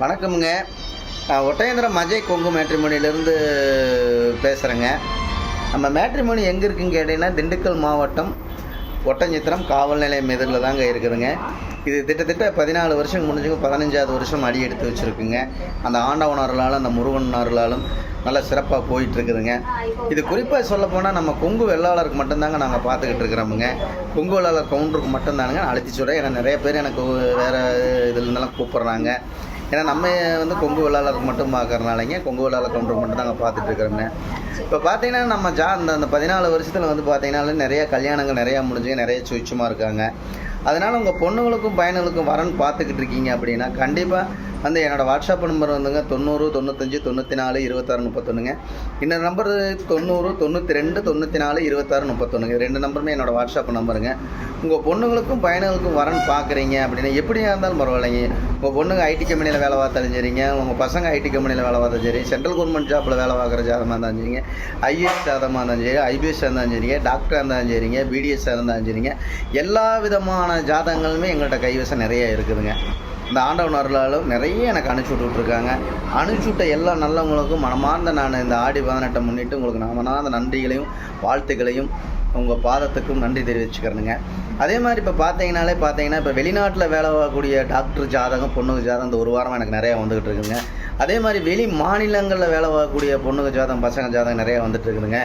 வணக்கமுங்க. நான் ஒட்டயந்திரம் அஜய் கொங்கு மேட்ரிமோனியிலேருந்து பேசுகிறேங்க நம்ம மேட்ரிமோனி எங்கே இருக்குன்னு கேட்டிங்கன்னா திண்டுக்கல் மாவட்டம் ஒட்டஞ்சித்திரம் காவல் நிலையம் எதிரில் தாங்க இருக்குதுங்க. இது கிட்டத்தட்ட பதினாலு வருஷம் முடிஞ்சுங்க பதினஞ்சாவது வருஷம் அடி எடுத்து வச்சுருக்குங்க. அந்த ஆண்டவனர்களாலும் அந்த முருகனார்களாலும் நல்லா சிறப்பாக போயிட்டுருக்குதுங்க. இது குறிப்பாக சொல்லப்போனால் நம்ம கொங்கு வெள்ளாளருக்கு மட்டும்தாங்க நாங்கள் பார்த்துக்கிட்டு இருக்கிறோமுங்க. கொங்கு வெள்ளாளர் கவுண்டருக்கு மட்டும்தானுங்க அழைச்சி சொல்கிறேன் ஏன்னா நிறைய பேர் எனக்கு வேறு இதுல கூப்பிட்றாங்க. ஏன்னா நம்ம வந்து கொங்கு வெள்ளாளருக்கு மட்டும் பார்க்குறனாலங்க கொங்கு விழாவில் கவுண்டருக்கு மட்டும் தான் பார்த்துட்டு இருக்கிறோங்க இப்போ பார்த்தீங்கன்னா நம்ம ஜா அந்த அந்த பதினாலு வருஷத்தில் வந்து பார்த்தீங்கன்னா நிறைய கல்யாணங்கள் நிறையா முடிஞ்சு நிறைய சுவிச்சமாக இருக்காங்க. அதனால் உங்கள் பொண்ணுங்களுக்கும் பையனுங்களுக்கும் வரன்னு பார்த்துக்கிட்டு இருக்கீங்க அப்படின்னா கண்டிப்பாக வந்து என்னோடய வாட்ஸ்அப் நம்பர் வந்துங்க தொண்ணூறு தொண்ணூத்தஞ்சு தொண்ணூற்றி நாலு இருபத்தாறு முப்பத்தொன்றுங்க இன்னொரு நம்பர் தொண்ணூறு தொண்ணூற்றி ரெண்டு தொண்ணூற்றி நாலு இருபத்தாறு முப்பத்தொன்றுங்க ரெண்டு நம்பருமே என்னோடய வாட்ஸ்அப் நம்பருங்க உங்கள் பொண்ணுங்களுக்கும் பையனுங்களுக்கும் வரன்னு பார்க்குறீங்க அப்படின்னா எப்படியா இருந்தாலும் பரவாயில்லைங்க. உங்கள் பொண்ணுங்க ஐடி கம்பெனியில் வேலை பார்த்தாலும் சரிங்க உங்கள் பசங்க ஐடி கம்பெனியில் வேலை பார்த்தாலும் சரி சென்ட்ரல் கவர்மெண்ட் ஜாப்பில் வேலை பார்க்குற ஜாதமாக இருந்தாலும் சரிங்க ஐஏஎஸ் ஜாதமாக இருந்தாலும் சரி ஐபிஎஸ் இருந்தாலும் சரிங்க டாக்டராக இருந்தாலும் சரிங்க பிடிஎஸ்ஸாக இருந்தாலும் சரிங்க எல்லா விதமான ஜாதகங்களுமே எங்கள்கிட்ட கைவசம் நிறைய இருக்குதுங்க. இந்த ஆண்டவன் அருளாலும் நிறைய எனக்கு அனுப்பிச்சி விட்ருக்காங்க அனுப்பிச்சி விட்ட எல்லா நல்லவங்களுக்கும் மனமார்ந்த நான் இந்த ஆடி பதினெட்டை முன்னிட்டு உங்களுக்கு நான் மனமார்ந்த நன்றிகளையும் வாழ்த்துக்களையும் உங்கள் பாதத்துக்கும் நன்றி தெரிவிச்சுக்கிறேனுங்க. அதே மாதிரி இப்போ பார்த்தீங்கனாலே பார்த்தீங்கன்னா இப்போ வெளிநாட்டில் வேலை வரக்கூடிய டாக்டர் ஜாதகம் பொண்ணுங்க ஜாதகம் இந்த ஒரு வாரமாக எனக்கு நிறையா வந்துக்கிட்டு இருக்குதுங்க. அதே மாதிரி வெளி மாநிலங்களில் வேலை வரக்கூடிய பொண்ணுங்க ஜாதகம் பசங்க ஜாதகம் நிறையா வந்துட்டு இருக்குதுங்க.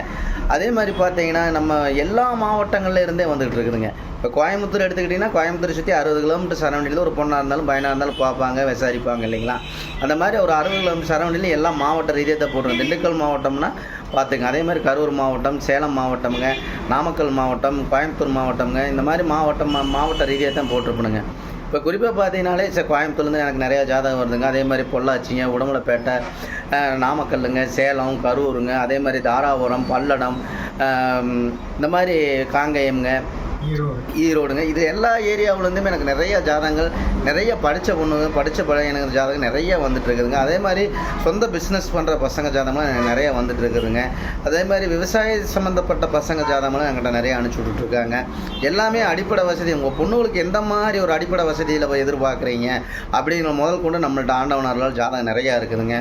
அதே மாதிரி பார்த்தீங்கன்னா நம்ம எல்லா மாவட்டங்கள்ல இருந்தே வந்துகிட்டு இருக்குதுங்க. இப்போ கோயம்புத்தூர் எடுத்துக்கிட்டிங்கன்னா கோயம்புத்தூர் சுற்றி அறுபது கிலோமீட்டர் சரௌண்டிங்கில் ஒரு பொண்ணாக இருந்தாலும் பையனாக இருந்தாலும் பார்ப்பாங்க விசாரிப்பாங்க இல்லைங்களா? அந்த மாதிரி ஒரு அறுபது கிலோமீட்டர் சரௌண்டிங்கில் எல்லா மாவட்ட தான் போட்டுருவோம் திண்டுக்கல் மாவட்டம்னா பார்த்துங்க. அதே மாதிரி கரூர் மாவட்டம் சேலம் மாவட்டமுங்க நாமக்கல் மாவட்டம் கோயம்புத்தூர் மாவட்டம்ங்க இந்த மாதிரி மாவட்டம் மா- மாவட்ட ரீதியாக தான் போட்டிருப்பணுங்க இப்போ குறிப்பாக பார்த்தீங்கனாலே சார் கோயம்புத்தூர்லேருந்து எனக்கு நிறையா ஜாதகம் வருதுங்க. அதே மாதிரி பொள்ளாச்சிங்க உடம்புலப்பேட்டை நாமக்கல்லுங்க சேலம் கரூருங்க அதே மாதிரி தாராபுரம் பல்லடம் இந்த மாதிரி காங்கேயம்ங்க ஈரோடுங்க. இது எல்லா ஏரியாவுலேருந்துமே எனக்கு நிறைய ஜாதகங்கள் நிறைய படித்த பொண்ணுங்க படித்த பழையனுங்க ஜாதகம் நிறைய வந்துட்டு இருக்குதுங்க அதே மாதிரி சொந்த பிஸ்னஸ் பண்ணுற பசங்க ஜாதகம்லாம் நிறைய வந்துட்டு இருக்குதுங்க அதே மாதிரி விவசாய சம்மந்தப்பட்ட பசங்க ஜாதகம்லாம் என்கிட்ட நிறைய அனுப்பிச்சி விட்டுட்ருக்காங்க. எல்லாமே அடிப்படை வசதி. உங்கள் பொண்ணுங்களுக்கு எந்த மாதிரி ஒரு அடிப்படை வசதியில் போய் எதிர்பார்க்குறீங்க? அப்படிங்கிற முதல் கொண்டு நம்மள்ட்ட ஆண்டவனார்களால் ஜாதகம் நிறையா இருக்குதுங்க.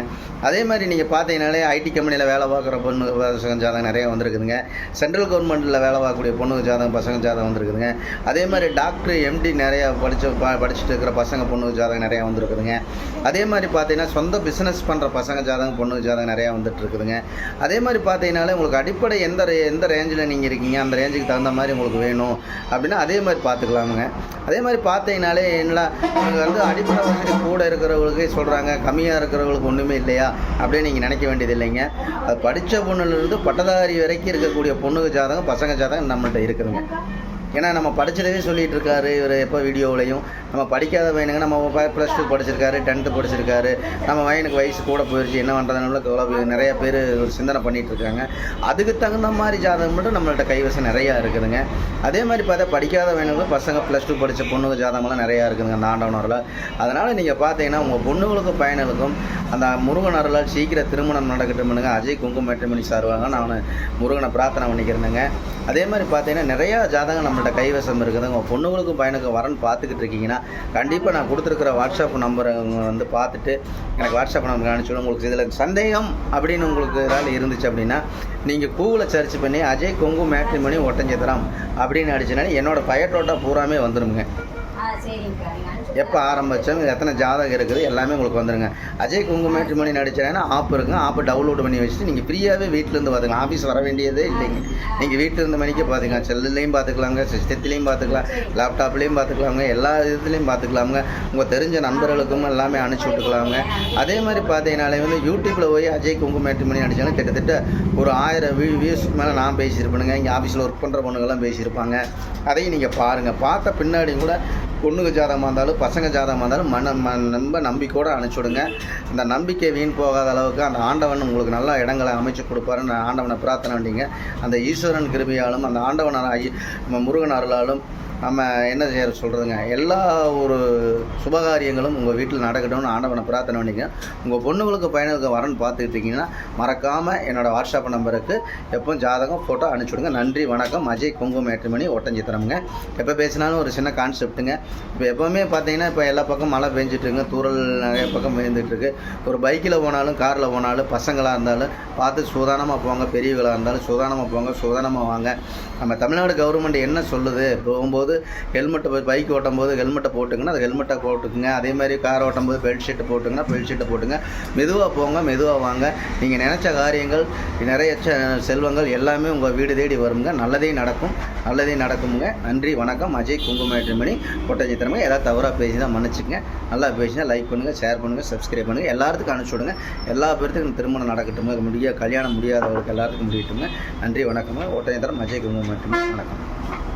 அதே மாதிரி நீங்கள் பார்த்தீங்கனாலே ஐடி கம்பெனியில் வேலை பார்க்குற பொண்ணு பசங்க ஜாதகம் நிறைய வந்திருக்குதுங்க. சென்ட்ரல் கவர்மெண்ட்டில் வேலை பார்க்கக்கூடிய பொண்ணுங்க ஜாதகம் பசங்க ஜாதகம் வந்திருக்குதுங்க. அதே மாதிரி டாக்டர் எம்டி நிறையா படித்த ப படிச்சுட்டு இருக்கிற பசங்க பொண்ணு ஜாதகம் நிறையா வந்திருக்குதுங்க. அதே மாதிரி பார்த்தீங்கன்னா சொந்த பிஸ்னஸ் பண்ணுற பசங்க ஜாதகம் பொண்ணு ஜாதகம் நிறையா வந்துட்டு இருக்குதுங்க அதே மாதிரி பார்த்தீங்கனாலே உங்களுக்கு அடிப்படை எந்த ரே எந்த ரேஞ்சில் நீங்கள் இருக்கீங்க அந்த ரேஞ்சுக்கு தகுந்த மாதிரி உங்களுக்கு வேணும். அப்படின்னா அதே மாதிரி பார்த்துக்கலாமுங்க. அதே மாதிரி பார்த்தீங்கனாலே என்னடா உங்களுக்கு வந்து அடிப்படை வசதி கூட இருக்கிறவங்களுக்கு சொல்கிறாங்க கம்மியாக இருக்கிறவங்களுக்கு ஒன்றுமே இல்லையா? அப்படின்னு நீங்கள் நினைக்க வேண்டியது இல்லைங்க. அது படித்த பொண்ணுலேருந்து பட்டதாரி வரைக்கும் இருக்கக்கூடிய பொண்ணுக்கு ஜாதகம் பசங்க ஜாதகம் நம்மள்ட்ட இருக்குதுங்க. ஏன்னா நம்ம படிச்சதே சொல்லிட்டு இருக்காரு இவர் எப்போ வீடியோவிலையும் நம்ம படிக்காத பையனுங்க நம்ம ப்ளஸ் டூ படிச்சிருக்காரு டென்த்து படிச்சிருக்காரு. நம்ம பையனுக்கு வயசு கூட போயிடுச்சு என்ன பண்ணுறதுனால நிறைய பேர் ஒரு சிந்தனை பண்ணிட்டு இருக்காங்க. அதுக்கு தகுந்த மாதிரி ஜாதகம் மட்டும் நம்மள்ட்ட கைவசம் நிறையா இருக்குதுங்க. அதே மாதிரி பார்த்தா படிக்காத பையனுங்களும் பசங்க ப்ளஸ் டூ படித்த பொண்ணுக்கு ஜாதகம்லாம் நிறையா இருக்குதுங்க அந்த ஆண்டவனரில் அதனால் நீங்கள் பார்த்தீங்கன்னா உங்கள் பொண்ணுங்களுக்கும் பையனுக்கும் அந்த முருகன் அருளால் சீக்கிரம் திருமணம் நடக்கட்டும்னுங்க அஜய் குங்கும மேட்ரிமணி சார்வாங்க நான் முருகனை பிரார்த்தனை பண்ணிக்கிறேனுங்க. அதே மாதிரி பார்த்தீங்கன்னா நிறையா ஜாதகம் நம்ம நம்மள்ட்ட கைவசம் இருக்குதுங்க. உங்கள் பொண்ணுங்களுக்கும் பையனுக்கும் வரன் பார்த்துக்கிட்டு இருக்கீங்கன்னா கண்டிப்பாக நான் கொடுத்துருக்குற வாட்ஸ்அப் நம்பரை வந்து பார்த்துட்டு எனக்கு வாட்ஸ்அப் நம்பர் அனுப்பிச்சு உங்களுக்கு இதில் சந்தேகம் அப்படின்னு உங்களுக்கு ஏதாவது இருந்துச்சு அப்படின்னா நீங்கள் கூகுளில் சர்ச் பண்ணி அஜய் கொங்கு மேட்ரிமணி ஒட்டஞ்சத்திரம் அப்படின்னு அடிச்சுனாலே என்னோட பயட்டோட்டா பூராமே வந்துடுங்க ஆ சரிங்கக்கா. எப்போ ஆரம்பித்தோம் எத்தனை ஜாதகம் இருக்குது எல்லாமே உங்களுக்கு வந்துருங்க. அஜய் குங்கு மேட்ரிமணி நடிச்சிடனா ஆப் இருக்குங்க ஆப்பை டவுன்லோட் பண்ணி வச்சுட்டு நீங்கள் ஃப்ரீயாகவே வீட்டிலேருந்து பார்த்துக்கலாம் ஆஃபீஸ் வர வேண்டியதே இல்லைங்க. நீங்கள் வீட்டில் இருந்த மணிக்கே பார்த்துக்கலாம் செல்லுலேயும் பார்த்துக்கலாங்க சிஸ்டத்துலேயும் பார்த்துக்கலாம் லேப்டாப்லேயும் பார்த்துக்கலாங்க எல்லா இதுலேயும் பார்த்துக்கலாமுங்க உங்கள் தெரிஞ்ச நண்பர்களுக்கும் எல்லாமே அனுப்பிச்சி விட்டுக்கலாங்க. அதே மாதிரி பார்த்தீங்கனாலே வந்து யூடியூப்பில் போய் அஜய் குங்கு மேட்ரிமணி நடிச்சாலும் கிட்டத்தட்ட ஒரு ஆயிரம் வியூஸ் மேலே நான் பேசியிருப்பேனுங்க. இங்கே ஆஃபீஸில் ஒர்க் பண்ணுற பொண்ணுங்கள்லாம் பேசியிருப்பாங்க. அதையும் நீங்கள் பாருங்கள் பார்த்த பின்னாடி கூட பொண்ணுங்க ஜாதகமாக இருந்தாலும் பசங்க ஜாதகமாக இருந்தாலும் மன ம நம்ப நம்பிக்கையோடு அனுப்பிச்சி விடுங்க அந்த நம்பிக்கை வீண் போகாத அளவுக்கு அந்த ஆண்டவன் உங்களுக்கு நல்ல இடங்களை அமைச்சு கொடுப்பாருன்னு ஆண்டவனை பிரார்த்தனை பண்ணிங்க. அந்த ஈஸ்வரன் கிருமியாலும் அந்த ஆண்டவன் நம்ம முருகன் அருளாலும் நம்ம என்ன செய்ய சொல்கிறதுங்க எல்லா ஒரு சுபகாரியங்களும் உங்கள் வீட்டில் நடக்கட்டும்னு ஆண்டவனை பிரார்த்தனை பண்ணிக்கங்க உங்கள் பொண்ணுங்களுக்கு பையனுக்கு வரன்னு பார்த்துட்டு இருக்கீங்கன்னா மறக்காமல் என்னோடய வாட்ஸ்அப் நம்பருக்கு எப்பவும் ஜாதகம் ஃபோட்டோ அனுப்பிச்சுடுங்க. நன்றி வணக்கம். அஜய் குங்கும ஏற்றுமணி ஒட்டஞ்சித்திரமுங்க. எப்போ பேசினாலும் ஒரு சின்ன கான்செப்ட்டுங்க இப்போ எப்போவுமே பார்த்தீங்கன்னா இப்போ எல்லா பக்கம் மழை பெஞ்சிட்ருங்க தூரல் நிறைய பக்கம் பெய்ந்துட்டு ஒரு பைக்கில் போனாலும் காரில் போனாலும் பசங்களாக இருந்தாலும் பார்த்து சூதானமாக போங்க பெரியவங்களாக இருந்தாலும் சூதானமாக போங்க சூதானமாக வாங்க. நம்ம தமிழ்நாடு கவர்மெண்ட் என்ன சொல்லுது? போகும்போது ஹெல்மெட்டை பைக் ஓட்டும் போது ஹெல்மெட்டை போட்டுங்கன்னா அது ஹெல்மெட்டை போட்டுக்குங்க. அதே மாதிரி கார் ஓட்டும் போது பெல்ட் ஷீட்டு போட்டுங்கன்னா பெல்ட் ஷீட்டை போட்டுங்க. மெதுவாக போங்க மெதுவாக வாங்க. நீங்கள் நினச்ச காரியங்கள் நிறைய செ- செல்வங்கள் எல்லாமே உங்கள் வீடு தேடி வருங்க. நல்லதே நடக்கும் நல்லதே நடக்குங்க நன்றி வணக்கம். அஜய் குங்குமேட்டுமணி கொட்டச்சித்திரமே ஏதாவது தவறாக பேசி தான் மன்னிச்சுங்க நல்லா பேசினா லைக் பண்ணுங்கள் ஷேர் பண்ணுங்கள் சப்ஸ்கிரைப் பண்ணுங்கள் எல்லாத்துக்கும் அனுப்பிச்சி விடுங்க. எல்லா பேர்த்துக்கும் திருமணம் நடக்கட்டும். முடிய கல்யாணம் முடியாதவர்களுக்கு எல்லாத்துக்கும் முடியட்டுங்க நன்றி வணக்கங்க ஒட்டச்சித்திரம் அஜய் மட்டுமே. வணக்கம்.